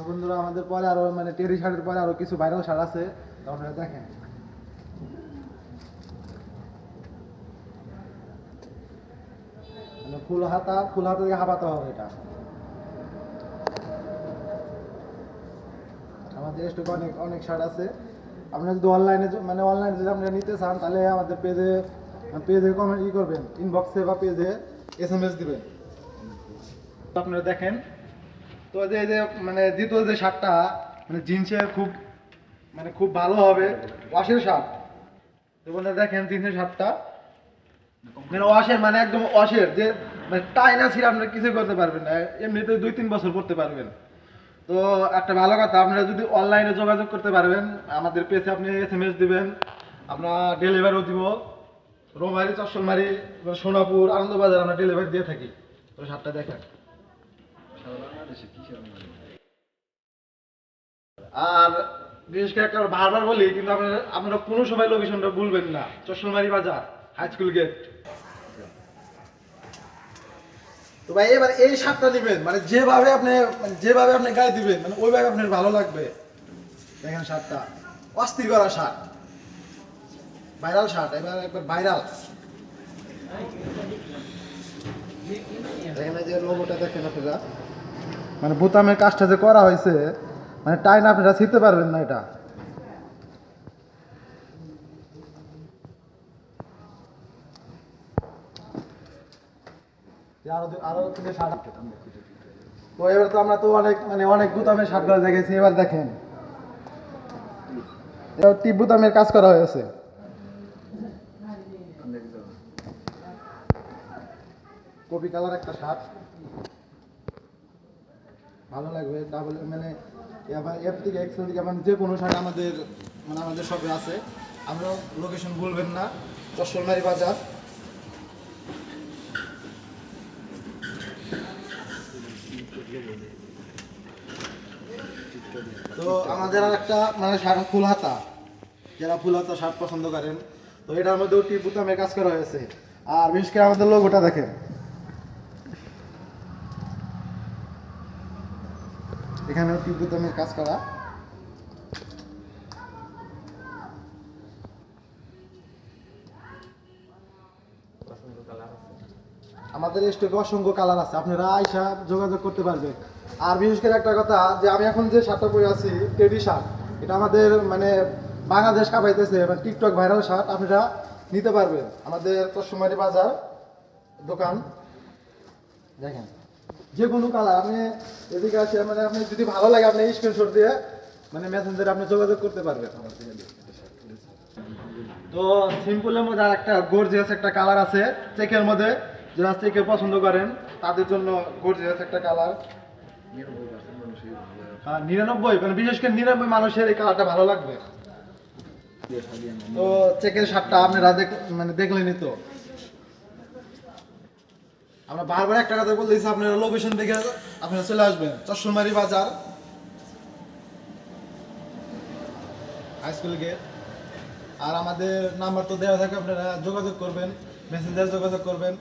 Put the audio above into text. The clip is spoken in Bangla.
তো বন্ধুরা, আমাদের পরে আরও মানে টেরি শার্টের পরে আরও কিছু ভাইরাল শার্ট আছে। আপনারা দেখেন। মানে ফুল হাতা ফুল হাতা দিয়ে হাবাতে হবে এটা। আমাদের স্টকে অনেক অনেক শার্ট আছে। আপনারা যদি অনলাইনে মানে অনলাইনে যদি আপনারা নিতে চান, তাহলে আমাদের পেজে পেজে কমেন্ট ই করবেন। ইনবক্সে বা পেজে এস এম এস দিবেন। আপনারা দেখেন তো যে যে মানে দ্বিতীয় যে শার্টটা মানে জিন্সের খুব মানে খুব ভালো হবে। ওয়াশের শার্ট তো বন্ধুরা দেখেন জিন্সের শার্টটা মানে ওয়াশের মানে একদম ওয়াশের। যে মানে টাইনা ছিল আপনারা কিছুই করতে পারবেন না। এমনিতে দুই তিন বছর পড়তে পারবেন। তো একটা ভালো কথা, আপনারা যদি অনলাইনে যোগাযোগ করতে পারবেন, আমাদের পেজে আপনি এস এম এস দিবেন, আমরা ডেলিভারিও দিব। রোমারি, চশমারি, সোনাপুর, আনন্দবাজার আমরা ডেলিভারি দিয়ে থাকি। তো শার্টটা দেখেন। আর বিশেষ করে একটা বারবার বলি, কিন্তু আপনারা কোনো সময় লোকেশনটা ভুলবেন না। চশমারি বাজার হাই স্কুল গেট তো ভাই, এবার এই শার্টটা নেবেন মানে যেভাবে আপনি মানে যেভাবে আপনি গায়ে দিবেন মানে ওইভাবে আপনার ভালো লাগবে। দেখেন শার্টটা অস্থির করা শার্ট ভাইরাল শার্ট এবার একবার ভাইরাল। এই যে লোগোটা দেখেন আপনারা। মানে বোতামের কাজটা যে করা হয়েছে মানে টাইম আপনারা ছিঁড়তে পারবেন না এটা। তো এবার তো আমরা তো অনেক মানে অনেক বুতামের শার্টগুলো দেখেছি, এবার দেখেন। এবার টিপ বুতামের কাজ করা হয়েছে। কপি কালার একটা শার্ট। ভালো লাগবে ডাবল মানে এর থেকে এক্সেল থেকে মানে যে কোনো শার্ট আমাদের মানে আমাদের শপে আছে। আমরা লোকেশন বলবেন না, চশমারি বাজার। তো আমাদের আর একটা মানে শার্ট ফুল হাতা যারা ফুল হাতা শার্ট পছন্দ করেন, তো এটার মধ্যেও টিপ বুতামের কাজ করা হয়েছে। আর বিশেষ করে আমাদের লোগোটা দেখেন। এখানেও টিপ বুতামের কাজ করা। আমাদের স্টকে অসংখ্য কালার আছে, আপনারা আইসা যোগাযোগ করতে পারবেন। আর বিশেষ করে একটা কথা, যে আমি এখন যে শার্টটা পরে আছি টেডি শার্ট এটা আমাদের মানে বাংলাদেশ কাঁপাইতেছে মানে টিকটক ভাইরাল শার্ট আপনারা নিতে পারবেন। আমাদের চশমারি বাজার দোকান। দেখেন। যে কোনো কালার, আপনি এদিকে আসে মানে আপনি যদি ভালো লাগে, আপনি স্ক্রিনশট দিয়ে মানে মেসেঞ্জারে আপনি যোগাযোগ করতে পারবেন। আমার থেকে তো সিম্পলের মধ্যে আর একটা গর্জিয়াস একটা কালার আছে চেকের মধ্যে, যারা চেকে পছন্দ করেন, তাদের জন্য গর্জিয়াস একটা কালার। নিরানব্বই মানে বিশেষ করে নিরানব্বই মানুষের এই কালারটা ভালো লাগবে। তো চেকের শার্টটা আপনারা দেখ মানে দেখলেনই তো। আমরা বারবার একটা কথা বলতেছি আপনারা লোকেশন দেখে আপনারা চলে আসবেন। চশমারি বাজার। হাই স্কুল গেট আর আমাদের নাম্বার তো দেওয়া থাকে, আপনারা যোগাযোগ করবেন মেসেঞ্জার যোগাযোগ করবেন।